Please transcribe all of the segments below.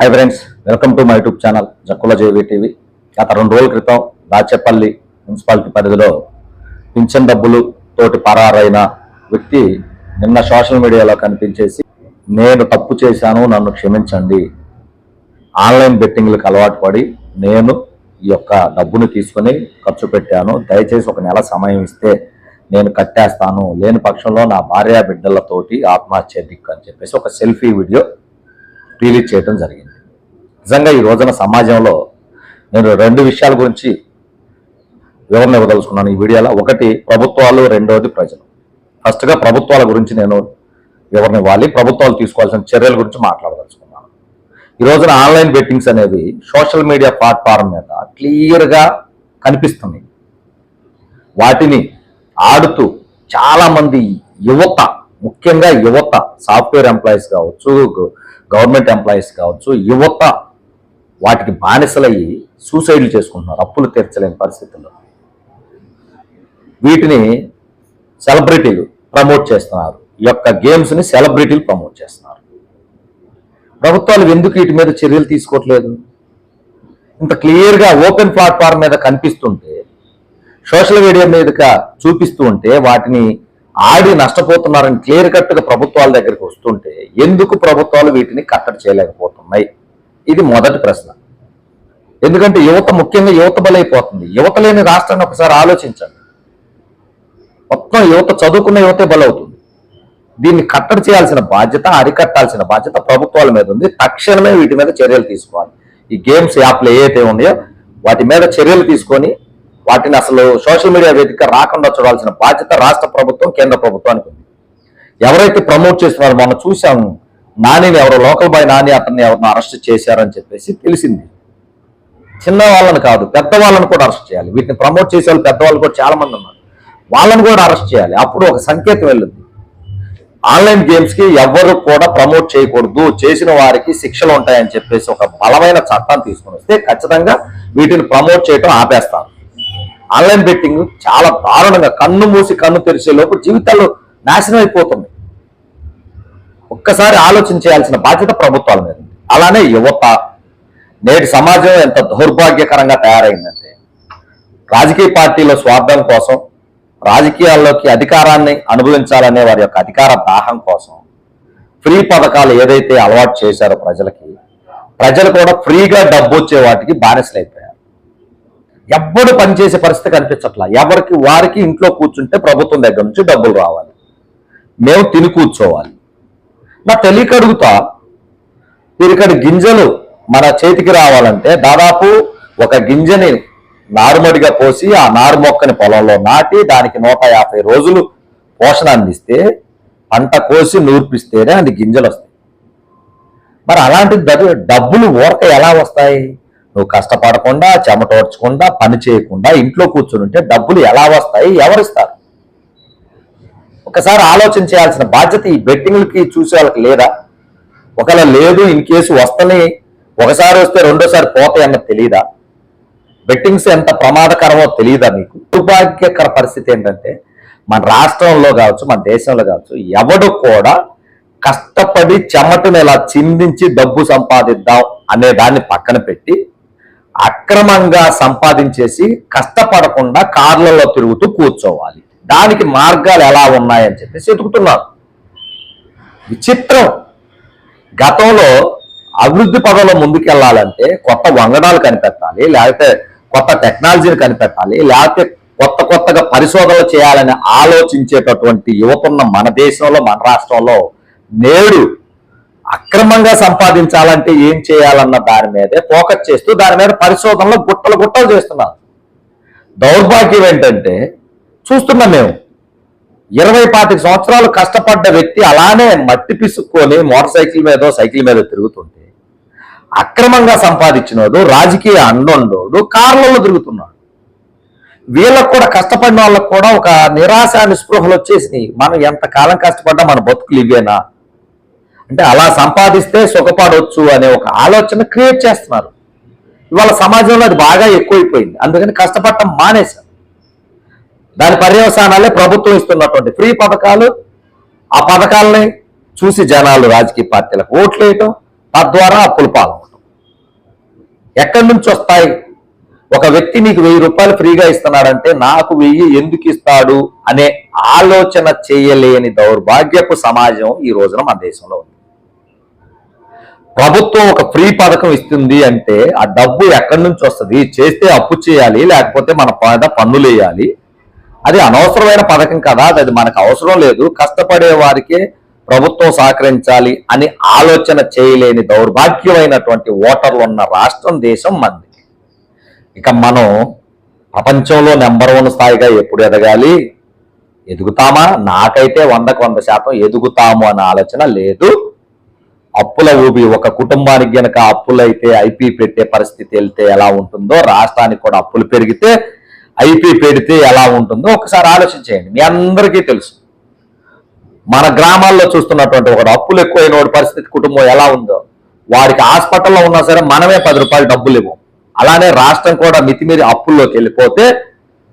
Hi friends welcome to my YouTube channel Jakkula JV TV గత రెండు రోజుల క్రితం దాచేపల్లి మున్సిపాలిటీ పరిధిలో పింఛన్ డబ్బులు తోటి పరారైన వ్యక్తి నిన్న సోషల్ మీడియాలో కనిపించేసి నేను తప్పు చేశాను నన్ను క్షమించండి. ఆన్లైన్ బెట్టింగ్లకు అలవాటు పడి నేను ఈ యొక్క డబ్బును తీసుకొని ఖర్చు పెట్టాను. దయచేసి ఒక నెల సమయం ఇస్తే నేను కట్టేస్తాను. లేని పక్షంలో నా భార్య బిడ్డలతోటి ఆత్మహత్య దిక్కు అని చెప్పేసి ఒక సెల్ఫీ వీడియో రిలీజ్ చేయడం జరిగింది. నిజంగా ఈ రోజున సమాజంలో నేను రెండు విషయాల గురించి వివరణ ఇవ్వదలుచుకున్నాను ఈ వీడియోలో. ఒకటి ప్రభుత్వాలు రెండవది ప్రజలు. ఫస్ట్గా ప్రభుత్వాల గురించి నేను వివరణ ఇవ్వాలి. ప్రభుత్వాలు తీసుకోవాల్సిన చర్యల గురించి మాట్లాడదలుచుకున్నాను. ఈ రోజున ఆన్లైన్ బెట్టింగ్స్ అనేవి సోషల్ మీడియా ప్లాట్ఫారం మీద క్లియర్గా కనిపిస్తున్నాయి. వాటిని ఆడుతూ చాలామంది యువత ముఖ్యంగా యువత సాఫ్ట్వేర్ ఎంప్లాయీస్ కావచ్చు గ- గవర్నమెంట్ ఎంప్లాయీస్ కావచ్చు యువత వాటికి బానిసలయ్యి సూసైడ్లు చేసుకుంటున్నారు. అప్పులు తీర్చలేని పరిస్థితుల్లో. వీటిని సెలబ్రిటీలు ప్రమోట్ చేస్తున్నారు. ఈ యొక్క గేమ్స్ని సెలబ్రిటీలు ప్రమోట్ చేస్తున్నారు. ప్రభుత్వాలు ఎందుకు వీటి మీద చర్యలు తీసుకోవట్లేదు? ఇంత క్లియర్గా ఓపెన్ ప్లాట్ఫామ్ మీద కనిపిస్తుంటే సోషల్ మీడియా మీదగా చూపిస్తూ ఉంటే వాటిని ఆడి నష్టపోతున్నారని క్లియర్ కట్గా ప్రభుత్వాల దగ్గరికి వస్తుంటే ఎందుకు ప్రభుత్వాలు వీటిని కట్టడి చేయలేకపోతున్నాయి? ఇది మొదటి ప్రశ్న. ఎందుకంటే యువత ముఖ్యంగా యువత బలైపోతుంది. యువత లేని రాష్ట్రాన్ని ఒకసారి ఆలోచించండి. మొత్తం యువత చదువుకున్న యువతే బలవుతుంది. దీన్ని కట్టడి చేయాల్సిన బాధ్యత అరికట్టాల్సిన బాధ్యత ప్రభుత్వాల మీద ఉంది. తక్షణమే వీటి మీద చర్యలు తీసుకోవాలి. ఈ గేమ్స్ యాప్లు ఏవైతే ఉన్నాయో వాటి మీద చర్యలు తీసుకొని వాటిని అసలు సోషల్ మీడియా వేదిక రాకుండా చూడాల్సిన బాధ్యత రాష్ట్ర ప్రభుత్వం కేంద్ర ప్రభుత్వానికి ఉంది. ఎవరైతే ప్రమోట్ చేస్తున్నారో మనం చూసాము నానిని ఎవరో లోకల్ బాయ్ నాని అతన్ని ఎవరిని అరెస్ట్ చేశారని చెప్పేసి తెలిసింది. చిన్న వాళ్ళని కాదు పెద్దవాళ్ళని కూడా అరెస్ట్ చేయాలి. వీటిని ప్రమోట్ చేసే వాళ్ళు పెద్దవాళ్ళు కూడా చాలా మంది ఉన్నారు. వాళ్ళని కూడా అరెస్ట్ చేయాలి. అప్పుడు ఒక సంకేతం వెళ్ళింది. ఆన్లైన్ గేమ్స్కి ఎవరు కూడా ప్రమోట్ చేయకూడదు. చేసిన వారికి శిక్షలు ఉంటాయని చెప్పేసి ఒక బలమైన చట్టాన్ని తీసుకుని వస్తే ఖచ్చితంగా వీటిని ప్రమోట్ చేయటం ఆపేస్తారు. ఆన్లైన్ బెట్టింగ్ చాలా దారుణంగా కన్ను మూసి కన్ను తెరిచే లోపు జీవితాలు నాశనం అయిపోతుంది. ఒక్కసారి ఆలోచన చేయాల్సిన బాధ్యత ప్రభుత్వాల మీద అలానే యువత నేటి సమాజం ఎంత దౌర్భాగ్యకరంగా తయారైందంటే రాజకీయ పార్టీలో స్వార్థం కోసం రాజకీయాల్లోకి అధికారాన్ని అనుభవించాలనే వారి యొక్క అధికార దాహం కోసం ఫ్రీ పథకాలు ఏదైతే అలవాటు చేశారో ప్రజలకి ప్రజలు కూడా ఫ్రీగా డబ్బు వచ్చే వాటికి బానిసలైపోయారు. ఎవ్వడు పనిచేసే పరిస్థితి కనిపించట్లా. ఎవరికి వారికి ఇంట్లో కూర్చుంటే ప్రభుత్వం దగ్గర నుంచి డబ్బులు రావాలి. మేము తిని కూర్చోవాలి. నా తెలియక అడుగుతా ఇక్కడ గింజలు మన చేతికి రావాలంటే దాదాపు ఒక గింజని నారుమడిగా పోసి ఆ నారు మొక్కని పొలంలో నాటి దానికి నూట యాభై రోజులు పోషణ అందిస్తే పంట కోసి నూర్పిస్తేనే అది గింజలు వస్తాయి. మరి అలాంటి డబ్బులు ఊరక ఎలా వస్తాయి? నువ్వు కష్టపడకుండా చెమటోడ్చకుండా పని చేయకుండా ఇంట్లో కూర్చుని ఉంటే డబ్బులు ఎలా వస్తాయి? ఎవరిస్తారు? ఒకసారి ఆలోచన చేయాల్సిన బాధ్యత ఈ బెట్టింగ్లకి చూసే వాళ్ళకి లేదా? ఒకవేళ లేదు ఇన్ కేసు వస్తని ఒకసారి వస్తే రెండోసారి పోతాయి అన్నది తెలియదా బెట్టింగ్స్ ఎంత ప్రమాదకరమో తెలియదా మీకు? దుర్భాగ్యకర పరిస్థితి ఏంటంటే మన రాష్ట్రంలో కావచ్చు మన దేశంలో కావచ్చు ఎవడు కూడా కష్టపడి చెమటను ఇలా చిందించి డబ్బు సంపాదిద్దాం అనే దాన్ని పక్కన పెట్టి అక్రమంగా సంపాదించేసి కష్టపడకుండా కార్లలో తిరుగుతూ కూర్చోవాలి. దానికి మార్గాలు ఎలా ఉన్నాయని చెప్పేసి వెతుకుతున్నారు విచిత్రం. గతంలో అభివృద్ధి పదంలో ముందుకెళ్ళాలంటే కొత్త వంగడాలు కనిపెట్టాలి లేకపోతే కొత్త టెక్నాలజీని కనిపెట్టాలి లేకపోతే కొత్త కొత్తగా పరిశోధనలు చేయాలని ఆలోచించేటటువంటి యువతున్న మన దేశంలో మన రాష్ట్రంలో నేడు అక్రమంగా సంపాదించాలంటే ఏం చేయాలన్న దాని మీదే ఫోకస్ చేస్తూ దాని మీద పరిశోధనలు గుట్టలు గుట్టలు చేస్తున్నారు. దౌర్భాగ్యం ఏంటంటే చూస్తున్నాం మేము. ఇరవై పాతిక సంవత్సరాలు కష్టపడ్డ వ్యక్తి అలానే మట్టి పిసుక్కొని మోటార్ సైకిల్ మీదో సైకిల్ మీద తిరుగుతుంటే అక్రమంగా సంపాదించినోడు రాజకీయ అండోండోడు కార్లలో తిరుగుతున్నాడు. వీళ్ళకు కూడా కష్టపడిన వాళ్ళకు కూడా ఒక నిరాశ నిస్పృహలు వచ్చేసినాయి. మనం ఎంతకాలం కష్టపడ్డా మన బతుకులు ఇవేనా? అంటే అలా సంపాదిస్తే సుఖపడవచ్చు అనే ఒక ఆలోచన క్రియేట్ చేస్తున్నారు. ఇవాళ సమాజంలో అది బాగా ఎక్కువైపోయింది. అందుకని కష్టపడటం మానేశారు. దాని పర్యవసానాలే ప్రభుత్వం ఇస్తున్నటువంటి ఫ్రీ పథకాలు. ఆ పథకాలని చూసి జనాలు రాజకీయ పార్టీలకు ఓట్లు వేయటం తద్వారా అప్పులు పాల్గొనటం ఎక్కడి నుంచి వస్తాయి? ఒక వ్యక్తి నీకు వెయ్యి రూపాయలు ఫ్రీగా ఇస్తున్నాడంటే నాకు వెయ్యి ఎందుకు ఇస్తాడు అనే ఆలోచన చేయలేని దౌర్భాగ్యపు సమాజం ఈ రోజున మన దేశంలో ఉంది. ప్రభుత్వం ఒక ఫ్రీ పథకం ఇస్తుంది అంటే ఆ డబ్బు ఎక్కడి నుంచి వస్తుంది? చేస్తే అప్పు చేయాలి లేకపోతే మన పద పన్నులు వేయాలి అది అనవసరమైన పథకం కదా అది మనకు అవసరం లేదు. కష్టపడే వారికే ప్రభుత్వం సహకరించాలి అని ఆలోచన చేయలేని దౌర్భాగ్యమైనటువంటి ఓటర్లు ఉన్న రాష్ట్రం దేశం మంది. ఇక మనం ప్రపంచంలో నెంబర్ వన్ స్థాయిగా ఎప్పుడు ఎదగాలి? ఎదుగుతామా? నాకైతే వందకు వంద శాతం ఎదుగుతాము అనే ఆలోచన లేదు. అప్పుల ఊబి ఒక కుటుంబానికి గనక అప్పులైతే ఐపీ పెట్టే పరిస్థితి వెళ్తే ఎలా ఉంటుందో రాష్ట్రానికి కూడా అప్పులు పెరిగితే ఐపీ పెడితే ఎలా ఉంటుందో ఒకసారి ఆలోచించేయండి మీ అందరికీ తెలుసు. మన గ్రామాల్లో చూస్తున్నటువంటి ఒక అప్పులు ఎక్కువైన వాడి పరిస్థితి కుటుంబం ఎలా ఉందో. వారికి హాస్పిటల్లో ఉన్నా సరే మనమే పది రూపాయలు డబ్బులు ఇవ్వం. అలానే రాష్ట్రం కూడా మితిమీరి అప్పుల్లోకి వెళ్ళిపోతే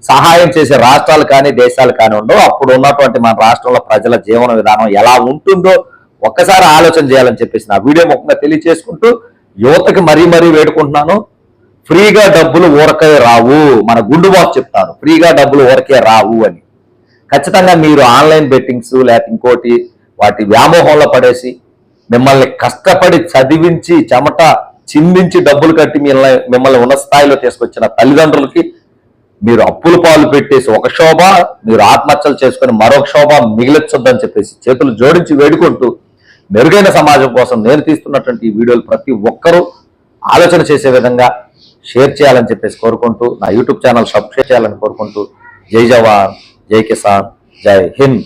సహాయం చేసే రాష్ట్రాలు కానీ దేశాలు కానీ ఉండవు. అప్పుడు ఉన్నటువంటి మన రాష్ట్రంలో ప్రజల జీవన విధానం ఎలా ఉంటుందో ఒక్కసారి ఆలోచన చేయాలని చెప్పేసి నా వీడియో ముఖ్యంగా తెలియచేసుకుంటూ యువతకి మరీ మరీ వేడుకుంటున్నాను. ఫ్రీగా డబ్బులు ఊరకే రావు. మన గుండు బాబు చెప్తారు ఫ్రీగా డబ్బులు ఊరకే రావు అని. ఖచ్చితంగా మీరు ఆన్లైన్ బెట్టింగ్స్ లేకపోతే ఇంకోటి వాటి వ్యామోహంలో పడేసి మిమ్మల్ని కష్టపడి చదివించి చెమట చిందించి డబ్బులు కట్టి మిమ్మల్ని మిమ్మల్ని ఉన్న స్థాయిలో తీసుకొచ్చిన తల్లిదండ్రులకి మీరు అప్పుల పాలు పెట్టేసి ఒక శోభ మీరు ఆత్మహత్యలు చేసుకొని మరొక శోభ మిగిలొచ్చొద్దని చెప్పేసి చేతులు జోడించి వేడుకుంటూ మెరుగైన సమాజం కోసం నేను తీస్తున్నటువంటి ఈ వీడియోలు ప్రతి ఒక్కరూ ఆలోచన చేసే విధంగా షేర్ చేయాలని చెప్పేసి కోరుకుంటూ నా యూట్యూబ్ ఛానల్ సబ్స్క్రైబ్ చేయాలని కోరుకుంటూ జై జవాన్ జై కిసాన్ జై హింద్.